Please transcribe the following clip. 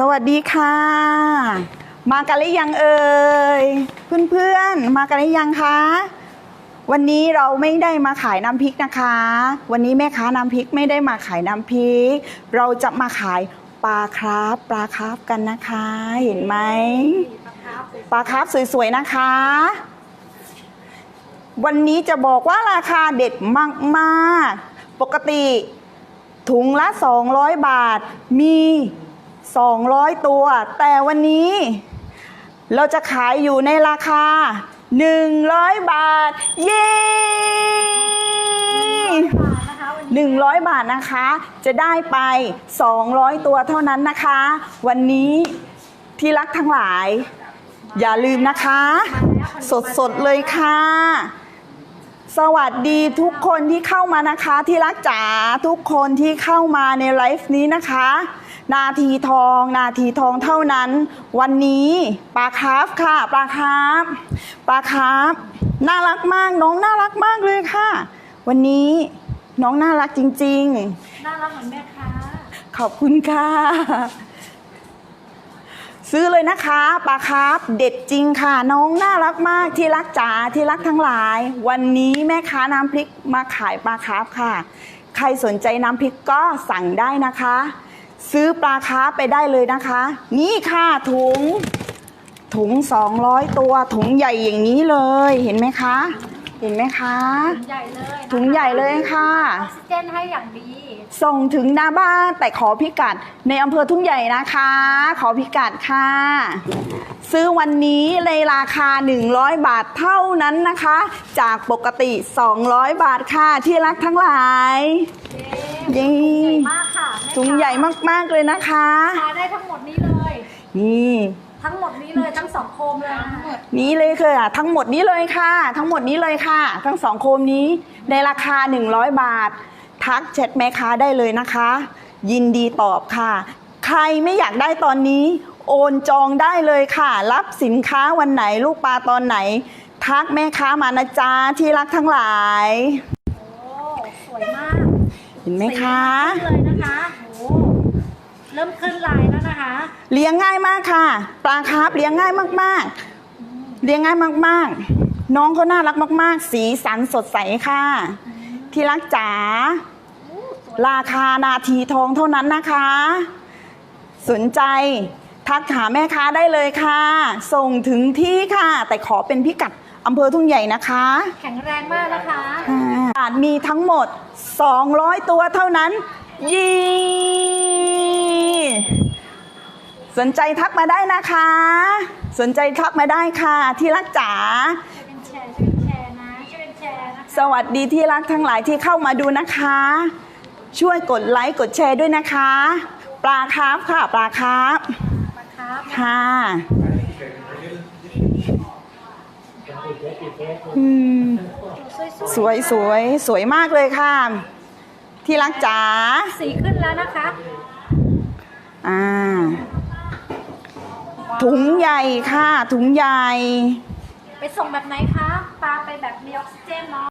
สวัสดีค่ะ มากันหรือยังเอ่ยเพื่อนๆ มากันหรือยังคะวันนี้เราไม่ได้มาขายน้ำพริกนะคะ วันนี้แม่ค้าน้ำพริกไม่ได้มาขายน้ำพริก เราจะมาขายปลาคราฟปลาคราฟกันนะคะ เห็นไหมปลาคราฟสวยๆนะคะ วันนี้จะบอกว่าราคาเด็ดมากๆ ปกติถุงละ 200 บาทมี 200 ตัว แต่วันนี้เราจะขายอยู่ในราคา 100 บาท เย้100 บาทนะคะ จะได้ไป 200 ตัวเท่านั้นนะคะ วันนี้ที่รักทั้งหลาย อย่าลืมนะคะ สดๆเลยค่ะ สวัสดีทุกคนที่เข้ามานะคะ ที่รักจ๋าทุกคนที่เข้ามาในไลฟ์นี้นะคะ นาทีทอง นาทีทองเท่านั้น วันนี้ปลาคาร์ฟค่ะปลาคาร์ฟปลาคาร์ฟน่ารักมากน้องน่ารักมากเลยค่ะ วันนี้น้องน่ารักจริงน่ารักเหมือนแม่ค้าๆขอบคุณค่ะ ซื้อเลยนะคะปลาคาร์ฟเด็ดจริงค่ะ น้องน่ารักมากที่รักจ๋าที่รักทั้งหลาย วันนี้แม่ค้าน้ำพริกมาขายปลาคาร์ฟค่ะ ใครสนใจน้ำพริกก็สั่งได้นะคะ ซื้อปลาคาร์ฟไปได้เลยนะคะ นี่ค่ะถุง ถุง 200 ตัว ถุงใหญ่อย่างนี้เลยเห็นไหมคะ เห็นไหมคะ ถุงใหญ่เลยนะคะถุงใหญ่เลยค่ะ ออกซิเจนให้อย่างดี ส่งถึงหน้าบ้านแต่ขอพิกัดในอำเภอทุ่งใหญ่นะคะ ขอพิกัดค่ะ ซื้อวันนี้ในราคา 100 บาทเท่านั้นนะคะ จากปกติ 200 บาทค่ะที่รักทั้งหลาย เย้เย้ถุงใหญ่มากค่ะแม่ค้า ถุงใหญ่มากๆเลยนะคะ ทานได้ทั้งหมดนี้เลย นี่ ทั้งหมดนี้เลยทั้งสองโคมเลยนะคะนี้เลยค่ะ ทั้งหมดนี้เลยค่ะ ทั้งหมดนี้เลยค่ะ ทั้งสองโคมนี้ในราคา 100 บาท ทักแชทแม่ค้าได้เลยนะคะ ยินดีตอบค่ะ ใครไม่อยากได้ตอนนี้ โอนจองได้เลยค่ะ รับสินค้าวันไหนลูกปลาตอนไหน ทักแม่ค้ามานะจ๊ะที่รักทั้งหลาย โอ้ สวยมากเห็นไหมคะ สีขึ้นเลยนะคะโอ้ เริ่มขึ้นลายแล้วนะคะ เลี้ยงง่ายมากค่ะ ปลาคาร์ฟเลี้ยงง่ายมากๆ เลี้ยงง่ายมากๆ น้องเขาน่ารักมาก ๆ สีสันสดใสค่ะ ที่รักจ๋าโอ้สวยราคานาทีทองเท่านั้นนะคะ สนใจทักหาแม่ค้าได้เลยค่ะ ส่งถึงที่ค่ะ แต่ขอเป็นพิกัดอำเภอทุ่งใหญ่นะคะ แข็งแรงมากนะคะค่ะมีทั้งหมด 200 ตัวเท่านั้น ยี สนใจทักมาได้นะคะ สนใจทักมาได้ค่ะ ที่รักจ๋าช่วยเป็นแชร์ช่วยเป็นแชร์นะช่วยเป็นแชร์นะคะสวัสดีที่รักทั้งหลายที่เข้ามาดูนะคะ ช่วยกดไลค์กดแชร์ด้วยนะคะ ปลาคาร์ฟค่ะ ปลาคาร์ฟนะครับค่ะอืมสวยสวยสวยสวยมากเลยค่ะ ที่รักจ๋าๆสีขึ้นแล้วนะคะ อ่า ถุงใหญ่ค่ะ ถุงใหญ่ ไปส่งแบบไหนคะ ปลาไปแบบมีออกซิเจนเนาะ